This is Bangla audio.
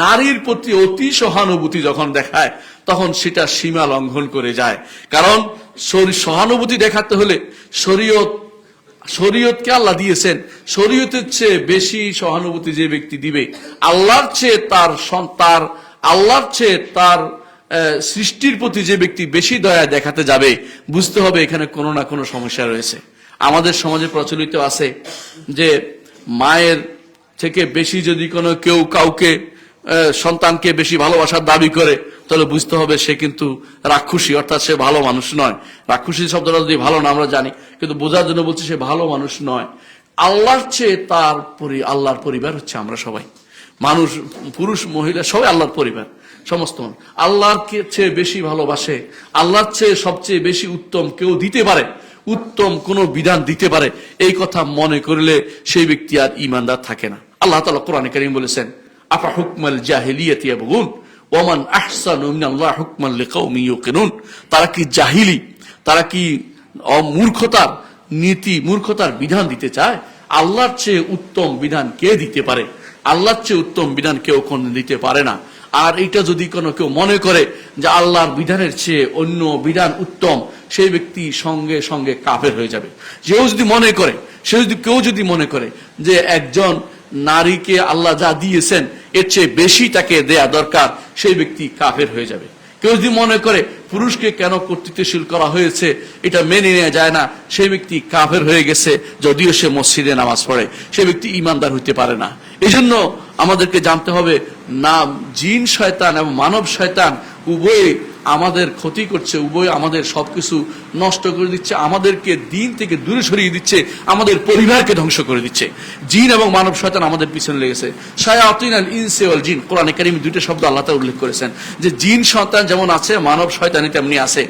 নারীর প্রতি অতি সহানুভূতি যখন দেখায়, তখন সেটা সীমা লঙ্ঘন করে যায়। কারণ সহানুভূতি দেখাতে হলে শরীয়ত শরীয়তকে আল্লাহ দিয়েছেন। শরীয়তের চেয়ে বেশি সহানুভূতি যে ব্যক্তি দিবে, আল্লাহর চেয়ে তার তার আল্লাহর চেয়ে তার সৃষ্টির প্রতি যে ব্যক্তি বেশি দয়া দেখাতে যাবে, বুঝতে হবে এখানে কোনো না কোনো সমস্যা রয়েছে। আমাদের সমাজে প্রচলিত আছে যে মায়ের থেকে বেশি যদি কোনো কেউ কাউকে সন্তানকে বেশি ভালোবাসার দাবি করে, তাহলে বুঝতে হবে সে কিন্তু রাক্ষসী, অর্থাৎ সে ভালো মানুষ নয়। রাক্ষসী শব্দটা যদি ভালো না, আমরা জানি, কিন্তু বোঝার জন্য বলছি সে ভালো মানুষ নয়। আল্লাহর চেয়ে তার পরি, আল্লাহর পরিবার হচ্ছে আমরা সবাই। মানুষ, পুরুষ, মহিলা, সবাই আল্লাহর পরিবার, সমস্ত। আল্লাহর চেয়ে বেশি ভালোবাসে, আল্লাহর চেয়ে সবচেয়ে বেশি উত্তম কেউ দিতে পারে, উত্তম কোন বিধান দিতে পারে, এই কথা মনে করলে সেই ব্যক্তি আর ইমানদার থাকে না। আল্লাহ তালা কোরআন করিম বলেছেন আফা হুকমাল জাহিলিয়াতি ওমান আহসানু ইউকিনুন? তারা কি জাহিলি? তারা কি অমূর্খতার নীতি, মূর্খতার বিধান দিতে চায়? আল্লাহর চেয়ে উত্তম বিধান কে দিতে পারে? আল্লাহর চেয়ে উত্তম বিধান কেউ কোন দিতে পারে না। আর এটা যদি কোনো কেউ মনে করে যে আল্লাহর বিধানের চেয়ে অন্য বিধান উত্তম, সেই ব্যক্তি সঙ্গে সঙ্গে কাফের হয়ে যাবে। যেও যদি মনে করে, সে যদি কেউ যদি মনে করে যে একজন নারীকে আল্লাহ যা দিয়েছেন, এর চেয়ে বেশি তাকে দেয়া দরকার, সেই ব্যক্তি কাফের হয়ে যাবে। কেউ যদি মনে করে পুরুষকে কেন কর্তৃত্বশীল করা হয়েছে, এটা মেনে নেওয়া যায় না, সেই ব্যক্তি কাফের হয়ে গেছে, যদিও সে মসজিদে নামাজ পড়ে সে ব্যক্তি ইমানদার হইতে পারে না। এই জন্য আমাদেরকে জানতে হবে, না জিন শয়তান এবং মানব শয়তান উভয়ে আমাদের ক্ষতি করছে, উভয় আমাদের সবকিছু নষ্ট করে দিচ্ছে, আমাদেরকে দিন থেকে দূরে সরিয়ে দিচ্ছে, আমাদের পরিবারকে ধ্বংস করে দিচ্ছে। জিন এবং মানব শয়তান আমাদের পিছনে লেগেছে। জিন। কোরআন একাডেমি দুইটা শব্দ আল্লাহ উল্লেখ করেছেন যে, জিন সন্তান যেমন আছে, মানব শয়তানি তেমনি আছে।